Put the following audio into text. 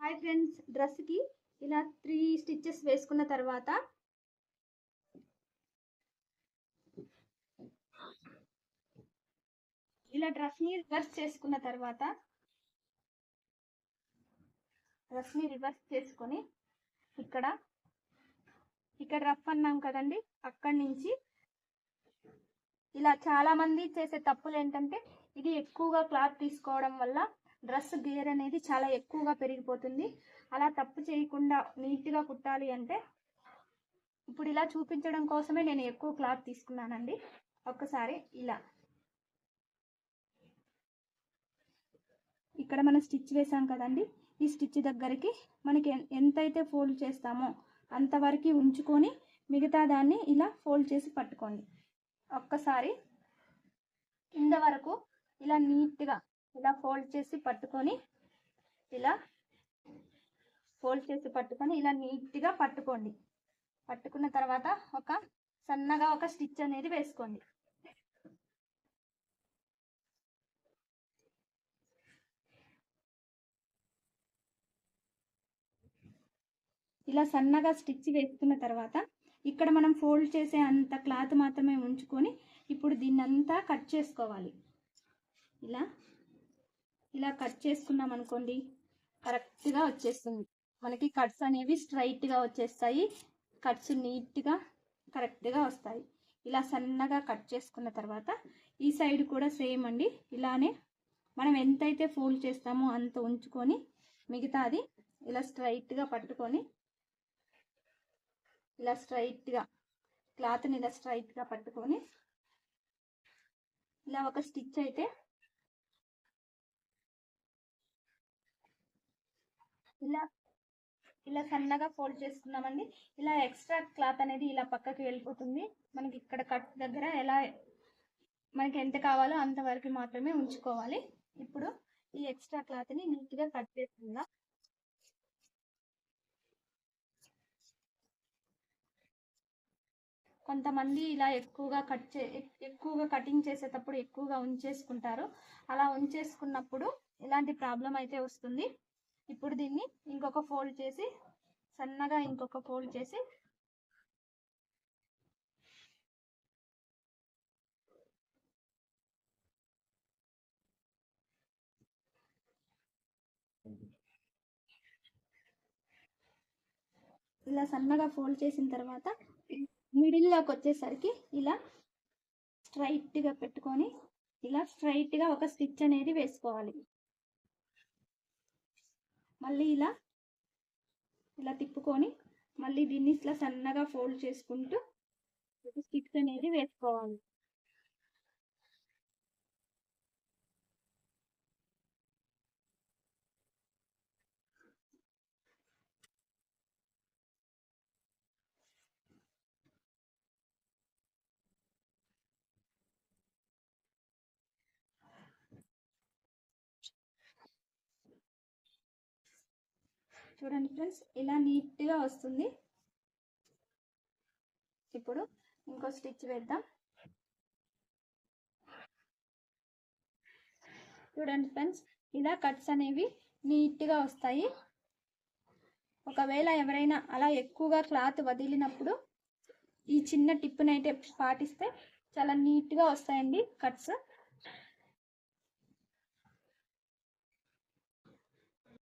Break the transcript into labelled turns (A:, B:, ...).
A: Hi friends డ్రెస్కి ఇలా three stitches వేసుకున్న తర్వాత ఇలా డ్రెస్ని రివర్స్ చేసుకున్న తర్వాత డ్రెస్ని రివర్స్ చేసుకొని ఇక్కడ ఇక్కడ రఫ్ అన్నాం కదండి అక్కడి నుంచి ఇలా చాలా మంది చేసే తప్పులు ఏంటంటే ఇది ఎక్కువగా క్లాత్ తీసుకోవడం వల్ల డ్రెస్ గేర్ అనేది చాలా ఎక్కువగా పెరిగిపోతుంది. అలా తప్పు చేయకుండా నీట్గా కుట్టాలి అంటే ఇప్పుడు ఇలా చూపించడం కోసమే నేను ఎక్కువ క్లాత్ తీసుకున్నానండి. ఒక్కసారి ఇలా. ఇక్కడ మనం స్టిచ్ వేసాం కదండి. ఈ స్టిచ్ దగ్గరికి మనకి ఎంతైతే ఫోల్డ్ చేస్తామో అంతవరకు ఉంచుకొని మిగతా దాన్ని ఇలా ఫోల్డ్ చేసి పట్టుకోండి. ఒక్కసారి కింద వరకు ఇలా నీట్గా ఇలా ఫోల్డ్ చేసి పట్టుకొని ఇలా ఫోల్డ్ చేసి పట్టుకొని ఇలా నీట్గా పట్టుకోండి. పట్టుకున్న తర్వాత ఒక సన్నగా ఒక స్టిచ్ అనేది వేసుకోండి. ఇలా సన్నగా స్టిచ్ వేసుకున్న తర్వాత ఇక్కడ మనం ఫోల్డ్ చేసే అంత క్లాత్ మాత్రమే ఉంచుకొని ఇప్పుడు దీన్నంతా కట్ చేసుకోవాలి. ఇలా ఇలా కట్ చేసుకున్నాం అనుకోండి కరెక్ట్గా వచ్చేస్తుంది. మనకి కట్స్ అనేవి స్ట్రైట్గా వచ్చేస్తాయి. కట్స్ నీట్గా కరెక్ట్గా వస్తాయి. ఇలా సన్నగా కట్ చేసుకున్న తర్వాత ఈ సైడ్ కూడా సేమ్ అండి. ఇలానే మనం ఎంతైతే ఫోల్డ్ చేస్తామో అంత ఉంచుకొని మిగతాది ఇలా స్ట్రైట్గా పట్టుకొని ఇలా స్ట్రైట్గా క్లాత్ని ఇలా స్ట్రైట్గా పట్టుకొని ఇలా ఒక స్టిచ్ అయితే ఇలా ఇలా సన్నగా ఫోల్డ్ చేసుకున్నామండి ఇలా ఎక్స్ట్రా క్లాత్ అనేది ఇలా పక్కకి వెళ్ళిపోతుంది. మనకి ఇక్కడ కట్ దగ్గర ఎలా మనకి ఎంత కావాలో అంతవరకు మాత్రమే ఉంచుకోవాలి. ఇప్పుడు ఈ ఎక్స్ట్రా క్లాత్ని నీట్గా కట్ చేసుకుందాం కొంతమంది ఇలా ఎక్కువగా కట్ చే ఎక్కువగా కటింగ్ చేసేటప్పుడు ఎక్కువగా ఉంచేసుకుంటారు. అలా ఉంచేసుకున్నప్పుడు ఇలాంటి ప్రాబ్లం అయితే వస్తుంది. ఇప్పుడు దీన్ని ఇంకొక ఫోల్డ్ చేసి సన్నగా ఇంకొక ఫోల్డ్ చేసి ఇలా సన్నగా ఫోల్డ్ చేసిన తర్వాత మిడిల్లోకి వచ్చేసరికి ఇలా స్ట్రైట్గా పెట్టుకొని ఇలా స్ట్రైట్గా ఒక స్టిచ్ అనేది వేసుకోవాలి. మళ్ళీ ఇలా ఇలా తిప్పుకొని మళ్ళీ దీన్ని ఇట్లా సన్నగా ఫోల్డ్ చేసుకుంటూ స్టిక్స్ అనేది వేసుకోవాలి. చూడండి ఫ్రెండ్స్ ఇలా నీట్గా వస్తుంది. ఇప్పుడు ఇంకో స్టిచ్ వేద్దాం. చూడండి ఫ్రెండ్స్ ఇలా కట్స్ అనేవి నీట్గా వస్తాయి. ఒకవేళ ఎవరైనా అలా ఎక్కువగా క్లాత్ వదిలినప్పుడు ఈ చిన్న టిప్పునైతే అయితే పాటిస్తే చాలా నీట్గా వస్తాయండి కట్స్.